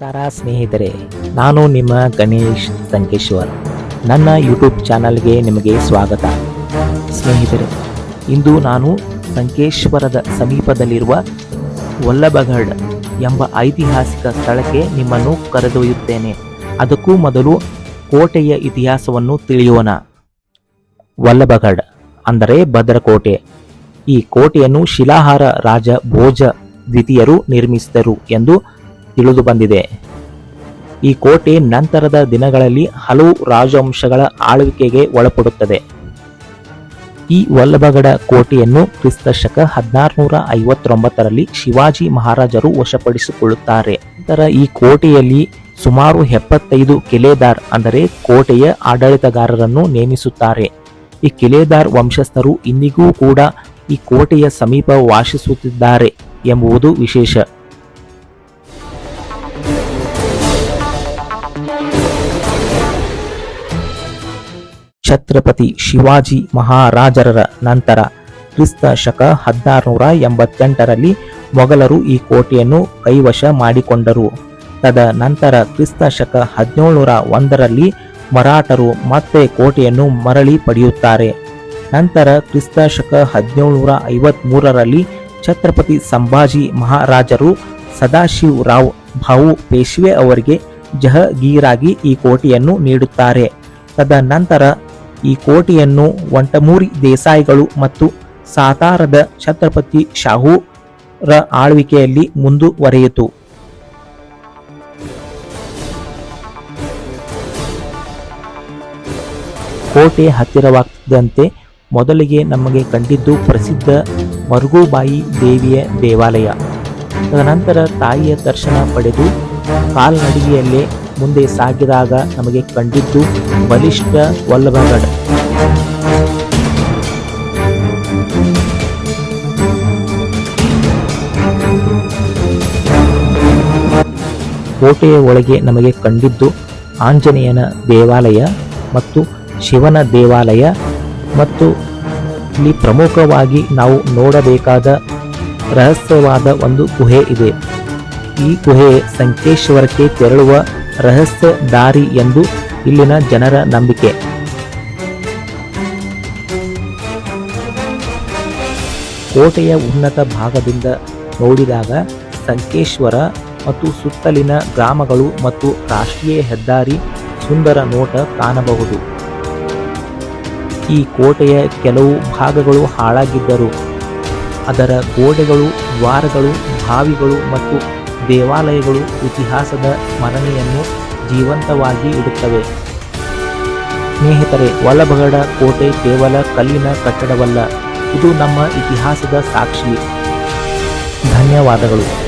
ನಮಸ್ಕಾರ ಸ್ನೇಹಿತರೆ, ನಾನು ನಿಮ್ಮ ಗಣೇಶ್ ಸಂಕೇಶ್ವರ್. ನನ್ನ ಯೂಟ್ಯೂಬ್ ಚಾನಲ್ಗೆ ನಿಮಗೆ ಸ್ವಾಗತ. ಸ್ನೇಹಿತರೆ, ಇಂದು ನಾನು ಸಂಕೇಶ್ವರದ ಸಮೀಪದಲ್ಲಿರುವ ವಲ್ಲಭಗಢ್ ಎಂಬ ಐತಿಹಾಸಿಕ ಸ್ಥಳಕ್ಕೆ ನಿಮ್ಮನ್ನು ಕರೆದೊಯ್ಯುತ್ತೇನೆ. ಅದಕ್ಕೂ ಮೊದಲು ಕೋಟೆಯ ಇತಿಹಾಸವನ್ನು ತಿಳಿಯೋಣ. ವಲ್ಲಭಗಢ್ ಅಂದರೆ ಭದ್ರಕೋಟೆ. ಈ ಕೋಟೆಯನ್ನು ಶಿಲಾಹಾರ ರಾಜ ಭೋಜ ದ್ವಿತೀಯರು ನಿರ್ಮಿಸಿದರು ಎಂದು ತಿಳಿದು ಬಂದಿದೆ. ಈ ಕೋಟೆ ನಂತರದ ದಿನಗಳಲ್ಲಿ ಹಲವು ರಾಜವಂಶಗಳ ಆಳ್ವಿಕೆಗೆ ಒಳಪಡುತ್ತದೆ. ಈ ವಲ್ಲಭಗಡ ಕೋಟೆಯನ್ನು ಕ್ರಿಸ್ತ ಶಕ ಹದಿನಾರುನೂರ ಐವತ್ತೊಂಬತ್ತರಲ್ಲಿ ಶಿವಾಜಿ ಮಹಾರಾಜರು ವಶಪಡಿಸಿಕೊಳ್ಳುತ್ತಾರೆ. ನಂತರ ಈ ಕೋಟೆಯಲ್ಲಿ ಸುಮಾರು ಎಪ್ಪತ್ತೈದು ಕಿಲೇದಾರ್ ಅಂದರೆ ಕೋಟೆಯ ಆಡಳಿತಗಾರರನ್ನು ನೇಮಿಸುತ್ತಾರೆ. ಈ ಕಿಲೇದಾರ್ ವಂಶಸ್ಥರು ಇಂದಿಗೂ ಕೂಡ ಈ ಕೋಟೆಯ ಸಮೀಪ ವಾಸಿಸುತ್ತಿದ್ದಾರೆ ಎಂಬುದು ವಿಶೇಷ. ಛತ್ರಪತಿ ಶಿವಾಜಿ ಮಹಾರಾಜರ ನಂತರ ಕ್ರಿಸ್ತ ಶಕ ಹದಿನಾರುನೂರ ಎಂಬತ್ತೆಂಟರಲ್ಲಿ ಮೊಘಲರು ಈ ಕೋಟೆಯನ್ನು ಕೈವಶ ಮಾಡಿಕೊಂಡರು. ತದ ನಂತರ ಕ್ರಿಸ್ತ ಶಕ ಹದಿನೇಳುನೂರ ಒಂದರಲ್ಲಿ ಮರಾಠರು ಮತ್ತೆ ಕೋಟೆಯನ್ನು ಮರಳಿ ಪಡೆಯುತ್ತಾರೆ. ನಂತರ ಕ್ರಿಸ್ತ ಶಕ ಹದಿನೇಳುನೂರ ಐವತ್ಮೂರರಲ್ಲಿ ಛತ್ರಪತಿ ಸಂಭಾಜಿ ಮಹಾರಾಜರು ಸದಾಶಿವರಾವ್ ಭಾವು ಪೇಶ್ವೆ ಅವರಿಗೆ ಜಹಗೀರಾಗಿ ಈ ಕೋಟೆಯನ್ನು ನೀಡುತ್ತಾರೆ. ತದನಂತರ ಈ ಕೋಟೆಯನ್ನು ವಂಟಮೂರಿ ದೇಸಾಯಿಗಳು ಮತ್ತು ಸಾತಾರದ ಛತ್ರಪತಿ ಶಾಹುರ ಆಳ್ವಿಕೆಯಲ್ಲಿ ಮುಂದುವರೆಯಿತು. ಕೋಟೆ ಹತ್ತಿರವಾಗ್ತಿದ್ದಂತೆ ಮೊದಲಿಗೆ ನಮಗೆ ಕಂಡಿದ್ದು ಪ್ರಸಿದ್ಧ ಮರುಗುಬಾಯಿ ದೇವಿಯ ದೇವಾಲಯ. ತದನಂತರ ತಾಯಿಯ ದರ್ಶನ ಪಡೆದು ಕಾಲ್ನಡಿಗೆಯಲ್ಲೇ ಮುಂದೆ ಸಾಗಿದಾಗ ನಮಗೆ ಕಂಡಿದ್ದು ಬಲಿಷ್ಠ ವಲ್ಲಭಗಢ ಕೋಟೆಯ ಒಳಗೆ ನಮಗೆ ಕಂಡಿದ್ದು ಆಂಜನೇಯನ ದೇವಾಲಯ ಮತ್ತು ಶಿವನ ದೇವಾಲಯ ಮತ್ತು ಇಲ್ಲಿ ಪ್ರಮುಖವಾಗಿ ನಾವು ನೋಡಬೇಕಾದ ರಹಸ್ಯವಾದ ಒಂದು ಗುಹೆ ಇದೆ. ಈ ಗುಹೆ ಸಂಕೇಶ್ವರಕ್ಕೆ ತೆರಳುವ ರಹಸ್ಯ ದಾರಿ ಎಂದು ಇಲ್ಲಿನ ಜನರ ನಂಬಿಕೆ. ಕೋಟೆಯ ಉನ್ನತ ಭಾಗದಿಂದ ನೋಡಿದಾಗ ಸಂಕೇಶ್ವರ ಮತ್ತು ಸುತ್ತಲಿನ ಗ್ರಾಮಗಳು ಮತ್ತು ರಾಷ್ಟ್ರೀಯ ಹೆದ್ದಾರಿ ಸುಂದರ ನೋಟ ಕಾಣಬಹುದು. ಈ ಕೋಟೆಯ ಕೆಲವು ಭಾಗಗಳು ಹಾಳಾಗಿದ್ದರು ಅದರ ಗೋಡೆಗಳು ದ್ವಾರಗಳು, ಬಾವಿಗಳು ಮತ್ತು ದೇವಾಲಯಗಳು ಇತಿಹಾಸದ ಸ್ಮರಣೆಯನ್ನು ಜೀವಂತವಾಗಿ ಇಡುತ್ತವೆ. ಸ್ನೇಹಿತರೆ ವಲ್ಲಭಗಡ ಕೋಟೆ ಕೇವಲ ಕಲ್ಲಿನ ಕಟ್ಟಡವಲ್ಲ, ಇದು ನಮ್ಮ ಇತಿಹಾಸದ ಸಾಕ್ಷಿ. ಧನ್ಯವಾದಗಳು.